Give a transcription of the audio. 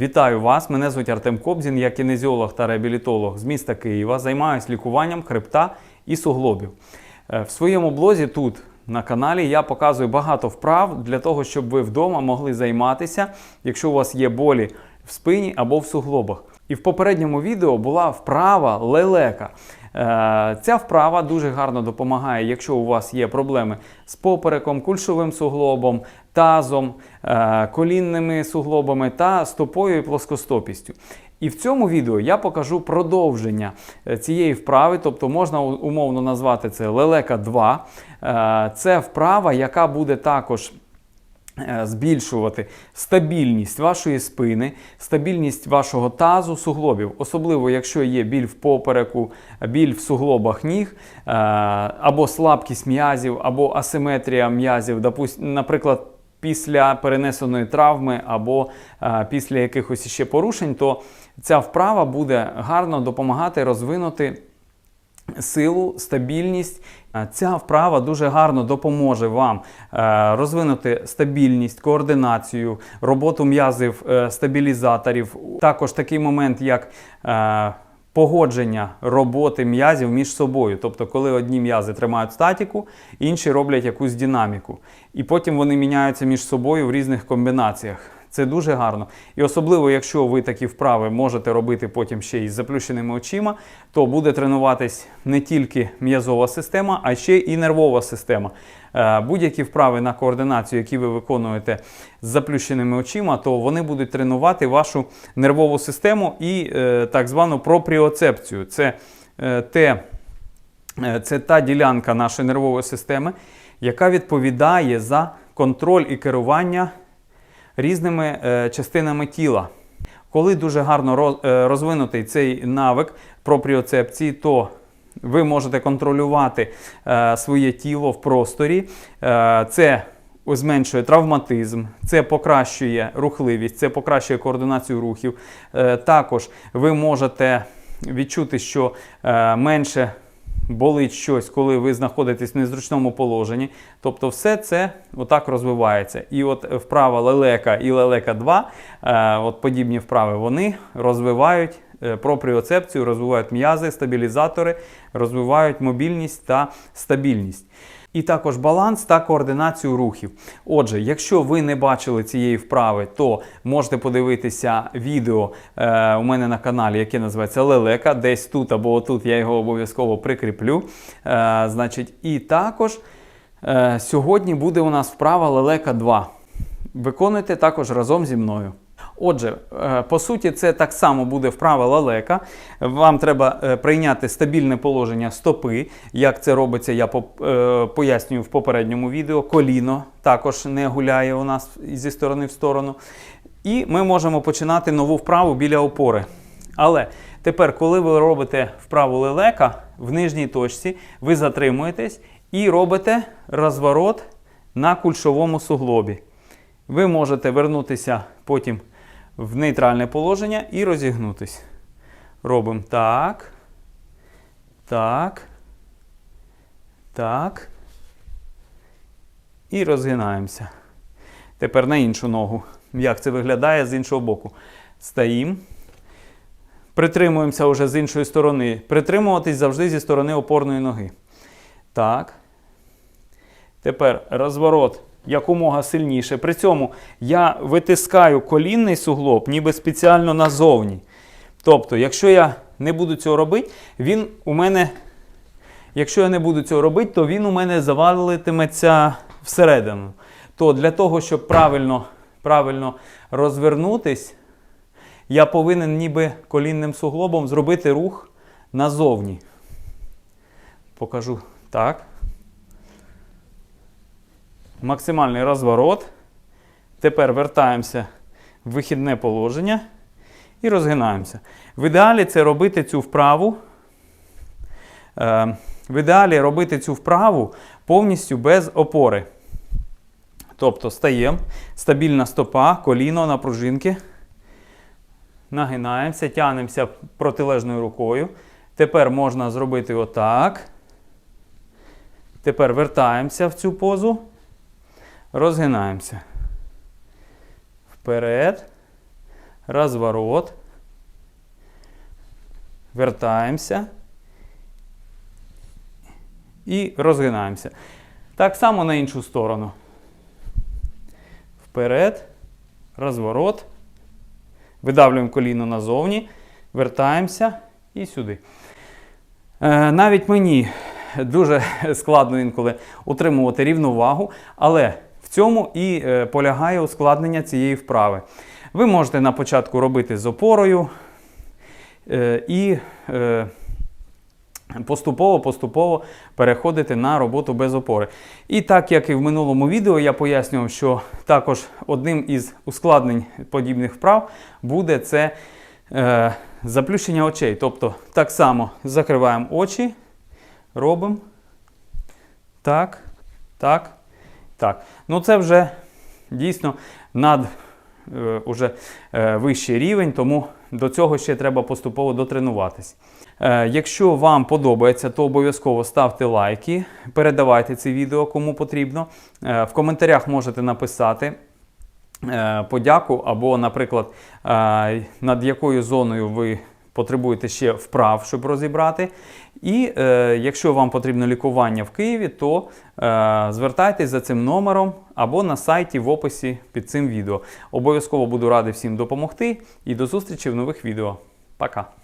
Вітаю вас! Мене звуть Артем Кобзін, я кінезіолог та реабілітолог з міста Києва. Займаюся лікуванням хребта і суглобів. Е, В своєму блозі тут на каналі я показую багато вправ для того, щоб ви вдома могли займатися, якщо у вас є болі в спині або в суглобах. І в попередньому відео була вправа лелека. Е, Ця вправа дуже гарно допомагає, якщо у вас є проблеми з попереком, кульшовим суглобом, тазом, е, колінними суглобами та стопою і плоскостопістю. І в цьому відео я покажу продовження е, цієї вправи, тобто можна умовно назвати це лелека 2. Е, Це вправа, яка буде також збільшувати стабільність вашої спини, стабільність вашого тазу, суглобів, особливо якщо є біль в попереку, біль в суглобах ніг, е, або слабкість м'язів, або асиметрія м'язів, наприклад. Після перенесеної травми або е, після якихось ще порушень, то ця вправа буде гарно допомагати розвинути силу, стабільність. Е, Ця вправа дуже гарно допоможе вам е, розвинути стабільність, координацію, роботу м'язів е, стабілізаторів. Також такий момент, як погодження роботи м'язів між собою. Тобто, коли одні м'язи тримають статіку, інші роблять якусь динаміку. І потім вони міняються між собою в різних комбінаціях. Це дуже гарно. І особливо, якщо ви такі вправи можете робити потім ще із заплющеними очима, то буде тренуватись не тільки м'язова система, а ще і нервова система. Е, Будь-які вправи на координацію, які ви виконуєте з заплющеними очима, то вони будуть тренувати вашу нервову систему і е, так звану пропріоцепцію. Це е, те. Це та ділянка нашої нервової системи, яка відповідає за контроль і керування різними е, частинами тіла. Коли дуже гарно е, розвинутий цей навик пропріоцепції, то ви можете контролювати е, своє тіло в просторі. Це зменшує травматизм, це покращує рухливість, це покращує координацію рухів. Також ви можете відчути, що менше болить щось, коли ви знаходитесь в незручному положенні. Тобто, все це отак розвивається. І от вправа лелека і лелека 2, е, от подібні вправи, вони розвивають е, пропріоцепцію, розвивають м'язи, стабілізатори, розвивають мобільність та стабільність. І також баланс та координацію рухів. Отже, якщо ви не бачили цієї вправи, то можете подивитися відео е, у мене на каналі, яке називається Лелека. Десь тут або отут я його обов'язково прикріплю. Е, значить, і також е, сьогодні буде у нас вправа Лелека 2. Виконуйте також разом зі мною. Отже, е, по суті, це так само буде вправа лалека. Вам треба е, прийняти стабільне положення стопи. Як це робиться, я е, пояснюю в попередньому відео. Коліно також не гуляє у нас зі сторони в сторону. І ми можемо починати нову вправу біля опори. Але тепер, коли ви робите вправу лелека в нижній точці, ви затримуєтесь і робите розворот на кульшовому суглобі. Ви можете вернутися потім в нейтральне положення і розігнутись. Робимо так. Так. Так. І розгинаємося. Тепер на іншу ногу. Як це виглядає з іншого боку. Стоїмо. Притримуємося вже з іншої сторони. Притримуватись завжди зі сторони опорної ноги. Так. Тепер розворот якомога сильніше. При цьому я витискаю колінний суглоб, ніби спеціально назовні. Тобто, якщо я не буду цього робити, він у мене. Якщо я не буду цього робити, то він у мене завалитиметься всередину. То для того, щоб правильно, правильно розвернутись, я повинен ніби колінним суглобом зробити рух назовні. Покажу так. Максимальний розворот. Тепер вертаємося в вихідне положення і розгинаємося. В ідеалі це робити цю вправу. е, В ідеалі робити цю вправу повністю без опори. Тобто стаємо, стабільна стопа, коліно на пружинки. Нагинаємося, тягнемося протилежною рукою. Тепер можна зробити отак. Тепер вертаємося в цю позу. Розгинаємося. Вперед. розворот. Вертаємося. І розгинаємося. Так само на іншу сторону. Вперед. Розворот. Видавлюємо коліно назовні. Вертаємося і сюди. Е, навіть мені дуже складно інколи утримувати рівновагу, але цьому і е, полягає ускладнення цієї вправи. Ви можете на початку робити з опорою е, і е, поступово-поступово переходити на роботу без опори. І так як і в минулому відео я пояснював, що також одним із ускладнень подібних вправ буде це е, заплющення очей. Тобто так само закриваємо очі, робимо так, так, так. Ну це вже дійсно над е, уже е, вищий рівень, тому до цього ще треба поступово дотренуватись. Е, Якщо вам подобається, то обов'язково ставте лайки, передавайте це відео кому потрібно. Е, В коментарях можете написати е, подяку або, наприклад, е, над якою зоною ви потребуєте ще вправ, щоб розібрати. І е, якщо вам потрібно лікування в Києві, то е, звертайтесь за цим номером або на сайті в описі під цим відео. Обов'язково буду радий всім допомогти і до зустрічі в нових відео. Пока!